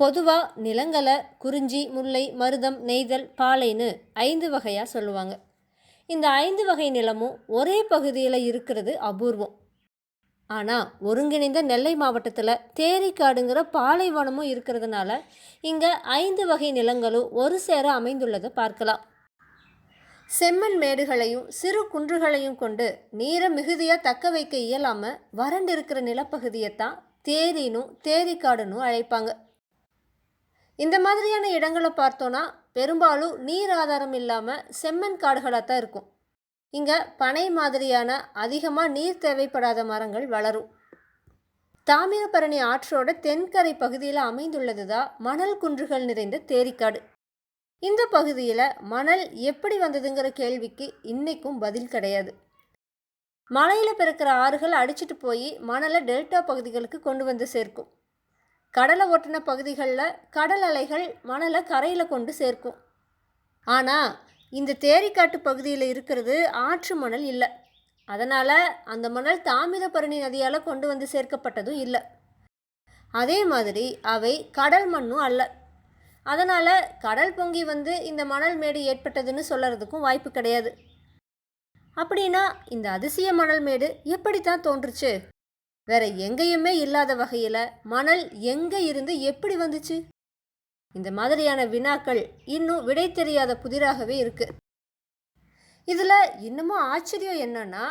பொதுவாக நிலங்களை குறிஞ்சி முல்லை மருதம் நெய்தல் பாலைன்னு ஐந்து வகையாக சொல்லுவாங்க. இந்த ஐந்து வகை நிலமும் ஒரே பகுதியில் இருக்கிறது அபூர்வம். ஆனால் ஒருங்கிணைந்த நெல்லை மாவட்டத்தில் தேரிக்காடுங்கிற பாலைவனமும் இருக்கிறதுனால இங்கே ஐந்து வகை நிலங்களும் ஒரு சேர அமைந்துள்ளதை பார்க்கலாம். செம்மண் மேடுகளையும் சிறு குன்றுகளையும் கொண்டு நீரை மிகுதியாக தக்க வைக்க இயலாமல் வறண்டிருக்கிற நிலப்பகுதியைத்தான் தேரினும் தேரிக்காடுன்னு அழைப்பாங்க. இந்த மாதிரியான இடங்களை பார்த்தோன்னா பெரும்பாலும் நீர் ஆதாரம் இல்லாமல் செம்மண் காடுகளாக தான் இருக்கும். இங்கே பனை மாதிரியான அதிகமாக நீர் தேவைப்படாத மரங்கள் வளரும். தாமிரபரணி ஆற்றோட தென்கரை பகுதியில் அமைந்துள்ளது தான் மணல் குன்றுகள் நிறைந்த தேரிக்காடு. இந்த பகுதியில் மணல் எப்படி வந்ததுங்கிற கேள்விக்கு இன்னைக்கும் பதில் கிடையாது. மலையில் பிறக்கிற ஆறுகள் அடிச்சிட்டு போய் மணலை டெல்டா பகுதிகளுக்கு கொண்டு வந்து சேர்க்கும். கடலை ஒட்டின பகுதிகளில் கடல் அலைகள் மணலை கரையில் கொண்டு சேர்க்கும். ஆனால் இந்த தேரிக்காட்டு பகுதியில் இருக்கிறது ஆற்று மணல் இல்லை. அதனால் அந்த மணல் தாமிரபரணி நதியால் கொண்டு வந்து சேர்க்கப்பட்டதும் இல்லை. அதே மாதிரி அவை கடல் மண்ணும் அல்ல. அதனால் கடல் பொங்கி வந்து இந்த மணல் மேடு ஏற்பட்டதுன்னு சொல்கிறதுக்கும் வாய்ப்பு கிடையாது. அப்படின்னா இந்த அதிசய மணல் மேடு எப்படித்தான் தோன்றுச்சு? வேற எங்கேயுமே இல்லாத வகையில் மணல் எங்கே இருந்து எப்படி வந்துச்சு? இந்த மாதிரியான வினாக்கள் இன்னும் விடை தெரியாத புதிராகவே இருக்கு. இதில் இன்னமும் ஆச்சரியம் என்னன்னா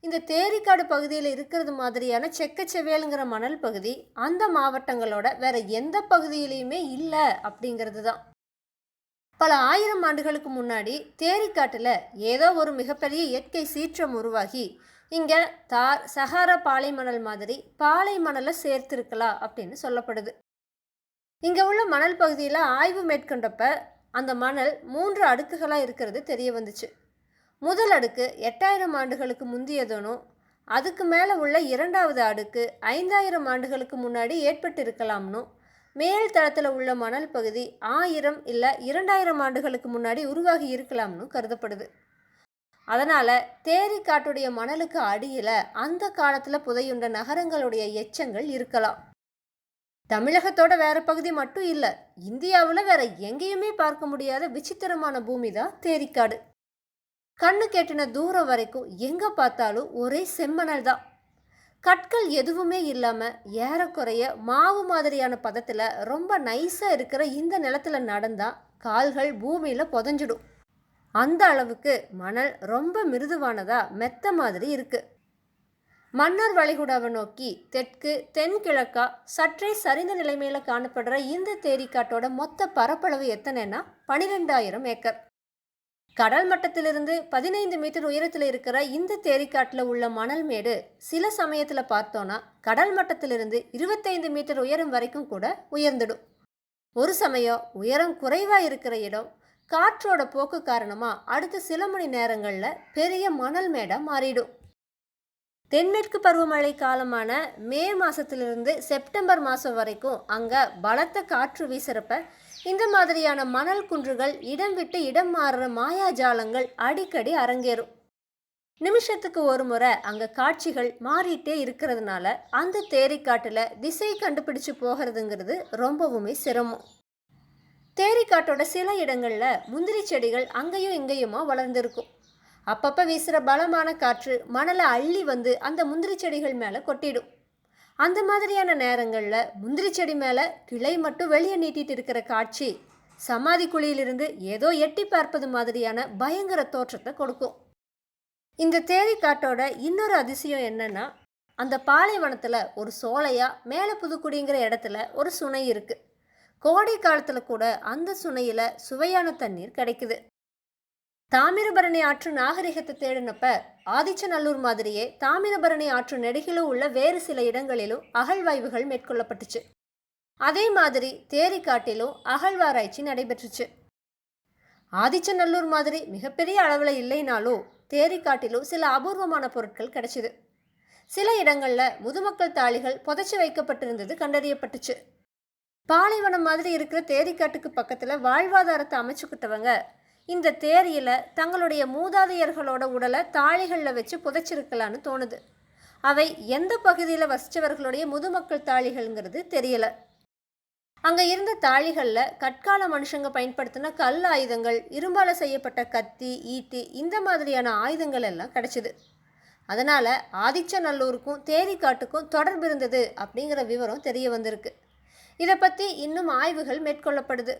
இந்த தேரிக்காடு பகுதியில் இருக்கிறது மாதிரியான செக்கச்செவேலுங்கிற மணல் பகுதி அந்த மாவட்டங்களோட வேற எந்த பகுதியிலையுமே இல்லை அப்படிங்கிறது தான் பல ஆயிரம் ஆண்டுகளுக்கு முன்னாடி தேரிக்காட்டில் ஏதோ ஒரு மிகப்பெரிய இயற்கை சீற்றம் உருவாகி இங்கே தார் சஹாரா பாலைமணல் மாதிரி பாலை மணலை சேர்த்திருக்கலாம் அப்படின்னு சொல்லப்படுது. இங்கே உள்ள மணல் பகுதியில் ஆய்வு மேற்கொண்டப்ப அந்த மணல் மூன்று அடுக்குகளாக இருக்கிறது தெரிய வந்துச்சு. முதல் அடுக்கு எட்டாயிரம் ஆண்டுகளுக்கு முந்தியதனும் அதுக்கு மேலே உள்ள இரண்டாவது அடுக்கு ஐந்தாயிரம் ஆண்டுகளுக்கு முன்னாடி ஏற்பட்டு இருக்கலாம்னும் மேல் தளத்தில் உள்ள மணல் பகுதி ஆயிரம் இல்லை இரண்டாயிரம் ஆண்டுகளுக்கு முன்னாடி உருவாகி இருக்கலாம்னு கருதப்படுது. அதனால் தேரி காட்டுடைய மணலுக்கு அடியில் அந்த காலத்தில் புதையுண்ட நகரங்களுடைய எச்சங்கள் இருக்கலாம். தமிழகத்தோட வேற பகுதி மட்டும் இல்லை இந்தியாவில் வேற எங்கேயுமே பார்க்க முடியாத விசித்திரமான பூமி தான் தேரிக்காடு. கண்ணு கேட்டின தூரம் வரைக்கும் எங்கே பார்த்தாலும் ஒரே செம்மணல் தான். கற்கள் எதுவுமே இல்லாமல் ஏறக்குறைய மாவு மாதிரியான பதத்தில் ரொம்ப நைஸாக இருக்கிற இந்த நிலத்துல நடந்தால் கால்கள் பூமியில் புதஞ்சிடும். அந்த அளவுக்கு மணல் ரொம்ப மிருதுவானதாக மெத்த மாதிரி இருக்குது மன்னர் வளைகுடாவை நோக்கி தெற்கு தென்கிழக்கா சற்றே சரிந்த நிலைமையில் காணப்படுற இந்த தேரிக்காட்டோட மொத்த பரப்பளவு எத்தனைன்னா பனிரெண்டாயிரம் ஏக்கர். கடல் மட்டத்திலிருந்து பதினைந்து மீட்டர் உயரத்தில் இருக்கிற இந்த தேரிக்காட்டில் உள்ள மணல் மேடு சில சமயத்தில் பார்த்தோன்னா கடல் மட்டத்திலிருந்து இருபத்தைந்து மீட்டர் உயரம் வரைக்கும் கூட உயர்ந்துடும். ஒரு சமயம் உயரம் குறைவாக இருக்கிற இடம் காற்றோட போக்கு காரணமாக அடுத்த சில மணி நேரங்களில் பெரிய மணல் மேடாக மாறிடும். தென்மேற்கு பருவமழை காலமான மே மாதத்திலிருந்து செப்டம்பர் மாதம் வரைக்கும் அங்கே பலத்த காற்று வீசுகிறப்ப இந்த மாதிரியான மணல் குன்றுகள் இடம் விட்டு இடம் மாறுற மாயாஜாலங்கள் அடிக்கடி அரங்கேறும். நிமிஷத்துக்கு ஒரு முறை அங்கே காட்சிகள் மாறிட்டே இருக்கிறதுனால அந்த தேரிக்காட்டில் திசை கண்டுபிடிச்சு போகிறதுங்கிறது ரொம்பவுமே சிரமம். தேரிக்காட்டோட சில இடங்களில் முந்திரி செடிகள் அங்கேயும் இங்கேயுமா வளர்ந்துருக்கும். அப்பப்போ வீசுகிற பலமான காற்று மணலை அள்ளி வந்து அந்த முந்திரி செடிகள் மேலே கொட்டிடும். அந்த மாதிரியான நேரங்களில் முந்திரி செடி மேலே கிளை மட்டும் வெளியே நீட்டிட்டு இருக்கிற காட்சி சமாதி குழியிலிருந்து ஏதோ எட்டி பார்ப்பது மாதிரியான பயங்கர தோற்றத்தை கொடுக்கும். இந்த தேரிக்காட்டோட இன்னொரு அதிசயம் என்னன்னா அந்த பாலைவனத்தில் ஒரு சோலையா மேலே புதுக்குடிங்கிற இடத்துல ஒரு சுனை இருக்குது கோடை காலத்தில் கூட அந்த சுனையில் சுவையான தண்ணீர் கிடைக்குது. தாமிரபரணி ஆற்று நாகரிகத்தை தேடினப்ப ஆதிச்சநல்லூர் மாதிரியே தாமிரபரணி ஆற்று நெடுகிலும் உள்ள வேறு சில இடங்களிலும் அகழ்வாய்வுகள் மேற்கொள்ளப்பட்டுச்சு. அதே மாதிரி தேரிக்காட்டிலும் அகழ்வாராய்ச்சி நடைபெற்றுச்சு. ஆதிச்சநல்லூர் மாதிரி மிகப்பெரிய அளவில் இல்லைனாலும் தேரிக்காட்டிலும் சில அபூர்வமான பொருட்கள் கிடைச்சிது. சில இடங்களில் முதுமக்கள் தாளிகள் புதைச்சி வைக்கப்பட்டிருந்தது கண்டறியப்பட்டுச்சு. பாலைவனம் மாதிரி இருக்கிற தேரிக்காட்டுக்கு பக்கத்தில் வாழ்வாதாரத்தை அமைச்சுக்கிட்டவங்க இந்த தேரியில் தங்களுடைய மூதாதையர்களோட உடலை தாழிகளில் வச்சு புதைச்சிருக்கலான்னு தோணுது. அவை எந்த பகுதியில் வசித்தவர்களுடைய முதுமக்கள் தாழிகள்ங்கிறது தெரியல. அங்கே இருந்த தாழிகளில் கற்கால மனுஷங்க பயன்படுத்தின கல் ஆயுதங்கள் இரும்பால் செய்யப்பட்ட கத்தி ஈட்டி இந்த மாதிரியான ஆயுதங்கள் எல்லாம் கிடச்சிது. அதனால் ஆதிச்சநல்லூருக்கும் தேரிக்காட்டுக்கும் தொடர்பு இருந்தது அப்படிங்கிற விவரம் தெரிய வந்திருக்கு. இதை பற்றி இன்னும் ஆய்வுகள் மேற்கொள்ளப்படுது.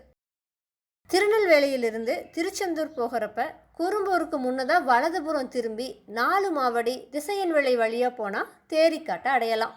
திருநெல்வேலியிலிருந்து திருச்செந்தூர் போகிறப்ப குறும்பூருக்கு முன்னதாக வலதுபுறம் திரும்பி நாலு மாவடி திசையன் விளை வழியாக போனால் தேரிக்காட்டை அடையலாம்.